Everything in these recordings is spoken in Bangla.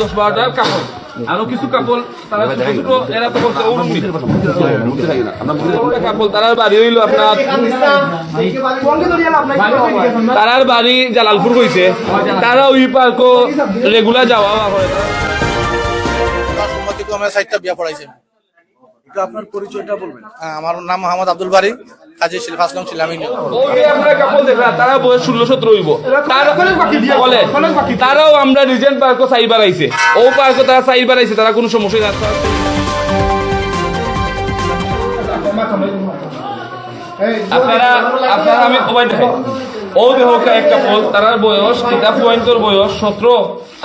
দশ বারোটা কাপড়। আরও কিছু কাপড় তারা ছোট ছোট এরা তো করছে অরুণী কাপড় তারার বাড়ি হইল আপনার তারার বাড়ি জালালপুর হইছে। তারা ওই পার্ক রেগুলার যাওয়া হয়। সাইটটা বিয়া পড়াইছে। আপনার পরিচয়টা বলবেন। হ্যাঁ, আমার নাম মোহাম্মদ আব্দুল বারি কাজী শিল্প আসলাম ছিলাম তারা বয়স ষোলো সতেরো হইব। বলে তারাও আমরা রিজেন্ট পার্ক সাইবার আইছে ও পার্ক তারা সাইবার আইছে তারা কোনো সমস্যা না আপনারা আপনারা আমি ও দেহ এক কাপড় তারার বয়স কিতাব পয়েন্টর বয়স সতেরো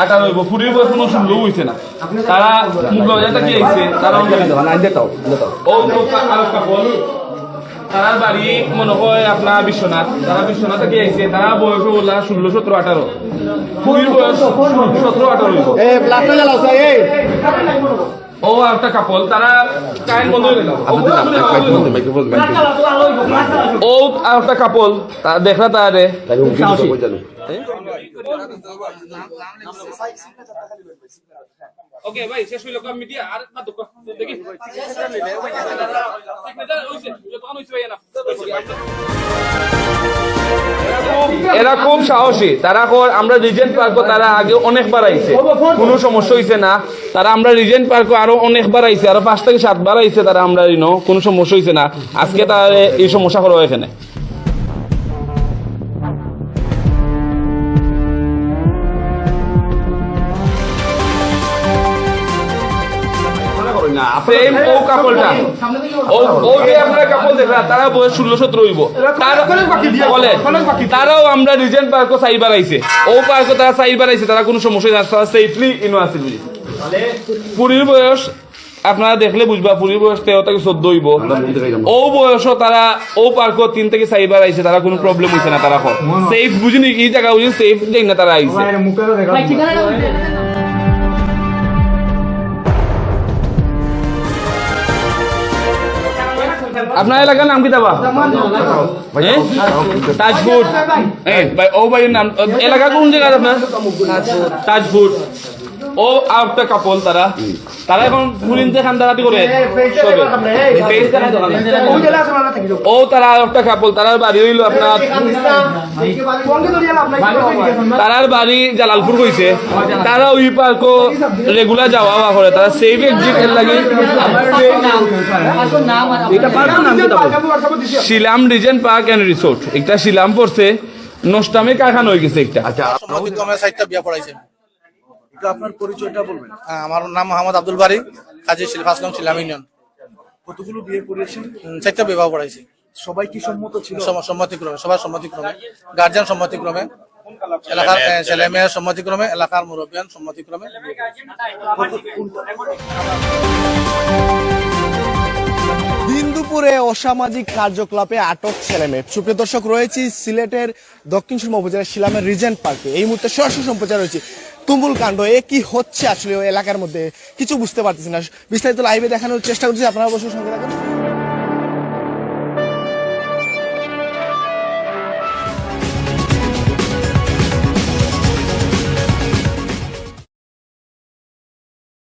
আঠারো হইব। ফুরির বয়স কোনো ষোলো হইছে না। তারা মূল্য যেটা কি আইছে তারা ও তারার বাড়ি মনে হয় আপনার বিশ্বনাথ। তারা বিশ্বনাথ থেকে আইছে তারা বয়স বললা ষোলো সতেরো আঠারো। ফুরির বয়স সতেরো আঠারো ও আর একটা কাপল। তারা কাইন বন্ধ হয়ে গেল। ও আর একটা কাপল তারা দেখলা তারে ওকে ভাই শেষ হইল কাম মিডিয়া আর না দুঃখ। এরা খুব সাহসী। তারা কর আমরা রিজেন্ট পার্ক তারা আগে অনেকবার আইছে কোনো সমস্যা হইছে না। তারা আমরা রিজেন্ট পার্ক আরও অনেকবার আইছে আরও পাঁচ থেকে সাতবার আইছে তারা আমরা কোনো সমস্যা হইছে না। আজকে তারা এই সমস্যা করো এখানে। সেম ও কাপড়টা ও ও যে আমরা কাপড় দেখলাম তারা বয়স ষোলো সতেরো হইব। বলে তারাও আমরা রিজেন্ট পার্ক সাইবার আইছে ও পার্ক তারা আইছে তারা কোনো সমস্যা না তারা সেফলি ইউনিভার্সিটি পুরীর বয়স আপনারা দেখলে বুঝবা পুরীর বয়স তেরো থেকে চোদ্দ হইব। ও বয়সও তারা ও পার্ক তিন থেকে চাইবার আইছে তারা কোনো প্রবলেম হইছে না তারা সেফ বুঝিনি এই জায়গা বুঝি সেফ দেখ না তারা আইছে। আপনার এলাকার নাম কি দাবা তাজপুর। ভাই, ও ভাইয়ের নাম এলাকা কোন জায়গা আপনার? তাজপুর। ও আর একটা কাপল তারা। তারা এখন পুলিনতে খান্দারাতি করে। ও তারা আর একটা কাপল তারার বাড়ি হইল আপনার তারার বাড়ি জালালপুর হইছে তারা ওই পার্ক রেগুলার যাওয়া আওয়া করে তারা সেফ এক্সিট এর লাগি। Shilam regent park and resort. একটা শিলাম পড়ছে নষ্টামে কারখানা হয়ে গেছে একটা। সাইটটা বিয়া পড়াইছে। একটু আপনার পরিচয়টা বলবেন। হ্যাঁ, আমার নাম মোহাম্মদ আব্দুল বারি কাজী ছিলাম ইউনিয়ন। কতগুলো বিয়ে করিয়েছেন হুম, চারটা বিবাহ পড়াইছি সবাই কি সম্মত ছিল? সম্মতিক্রমে সবার সম্মতিক্রমে গার্জিয়ান সম্মতিক্রমে এলাকার ছেলে মেয়ের সম্মতিক্রমে এলাকার মুরব্বিয়ান সম্মতিক্রমে। দিন দুপুরে অসামাজিক কার্যকলাপে আটক ছেলে মেয়ে। সুপ্রিয় দর্শক রয়েছি সিলেটের দক্ষিণ সুরমা উপজেলার শিলামের রিজেন্ট পার্কে। এই মুহূর্তে সরাসরি সম্প্রচার রয়েছে। তুমুল কাণ্ড। এ কি হচ্ছে আসলে ওই এলাকার মধ্যে? কিছু বুঝতে পারতেছি না। বিস্তারিত লাইভে দেখানোর চেষ্টা করছি আপনারা অবশ্যই সঙ্গে রাখুন